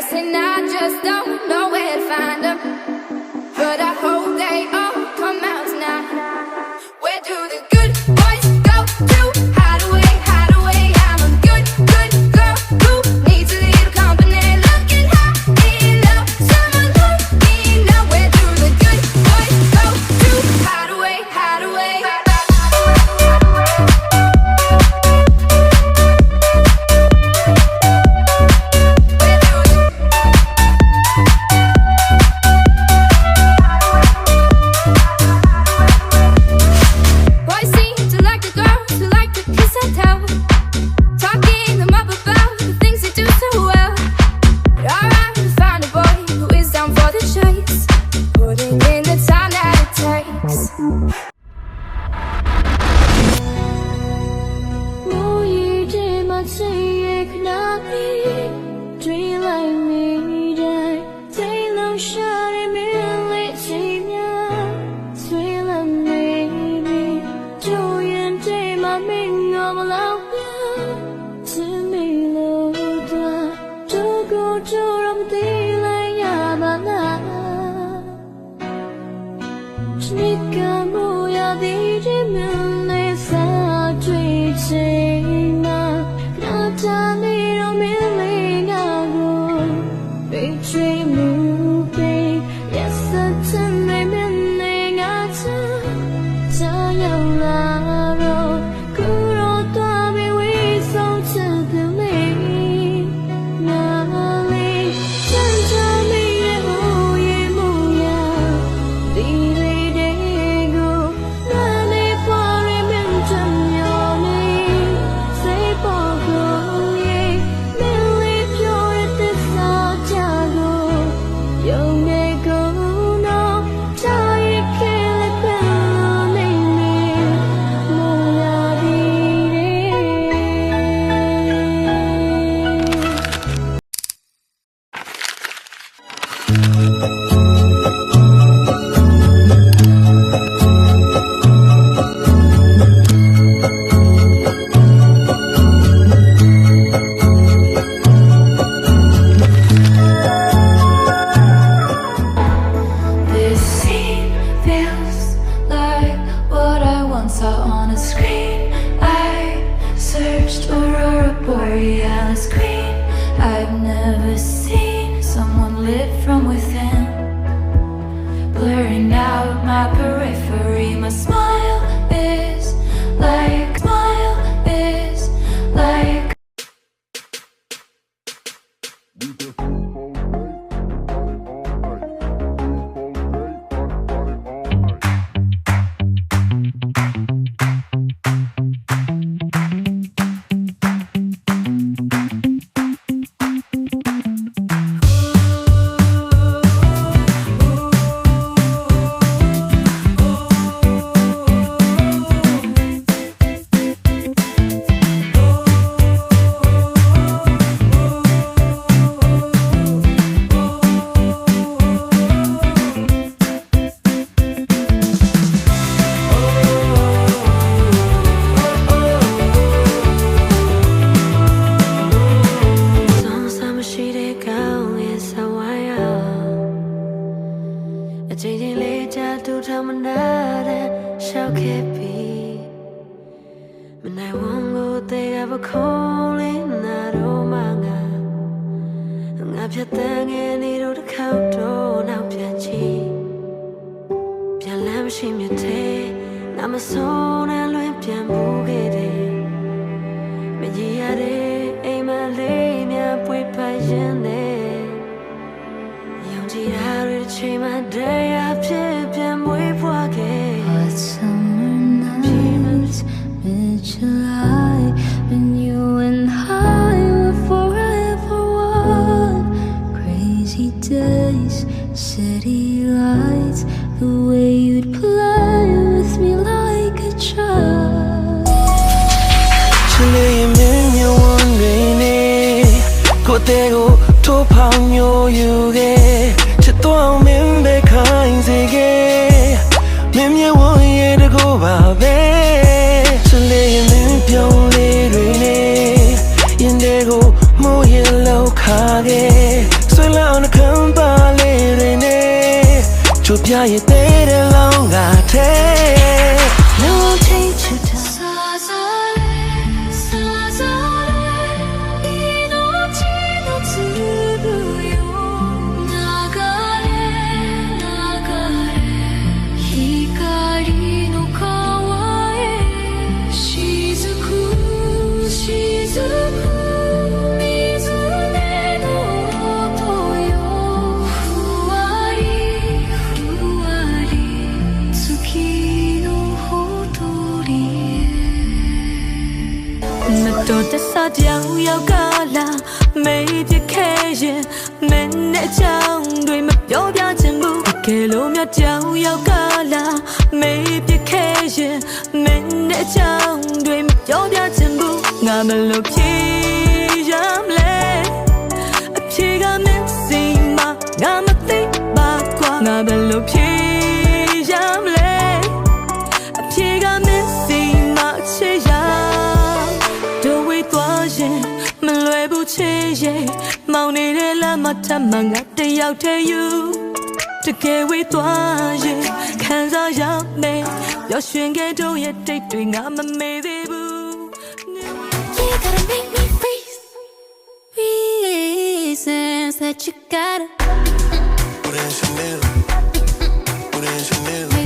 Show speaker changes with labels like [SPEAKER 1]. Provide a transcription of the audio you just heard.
[SPEAKER 1] guessing I just don't know where to find them. But I hope they are. it from within, blurring out my periphery, my smile.
[SPEAKER 2] calling that oh my god ငါပြတ်တန်းငယ်နေတော့တစ်ခေါက်တော့နောက်ပြန်ချီပြန်လမ်းရှိမြတဲ့ငါမဆုံးနဲ့လွင်ပြန်မှုခဲ့တယ်မကြည့်ရတဲ့အိမ်မလေးများပွေပါရင်နဲ့ယုံကြည်ရတဲ့ချိန်မှာတရားဖြစ်ပြန်မွေးဖွားခဲ့
[SPEAKER 3] Hot summer nights မြင်ချလာ
[SPEAKER 4] ချင်လေမင်းမြဝန်တွေနေကိုတဲကိုထိုးဖောင်မျိုးယူခဲ့ချစ်တော်မ
[SPEAKER 3] င်းပဲခိုင်း
[SPEAKER 2] စေခဲ့မင်းမြဝန်ရဲ့တကောပါပဲချင်လေမင်းပြောင်းလေးတွေနေရင်တဲ့ကိုမိုးရလောက်ခါခဲ့ဆွေလောင်းခံပါလေးတွေနေချူပြ
[SPEAKER 3] ရဲ့ တော်တဆတယောက်ယောက်ကလာမေးပြခဲ့ရင်မင်းနဲ့ချောင်းတွေမပြောပြချင်ဘူးတကယ်လို့မြတ်ကြောင်ယောက်ကလာမေးပြခဲ့ရင်မင်းနဲ့ချောင်းတွေမပြောပြချင်ဘူးငါမလို့ဖြေရမလဲအဖြေကမင်းစီမငါမသိပါကွာငါဘယ်လိုဖြေ မှထမငါတယောက်တည်းယူတကယ်ဝေးသွားရင်ခံစားရမယ်ပျော်ရွှင်ခဲ့တော့ရဲ့တိတ်တွေငါမမေ့သေးဘူး
[SPEAKER 2] You gotta make me freeze. Reasons that you gotta. Por eso miedo Por eso miedo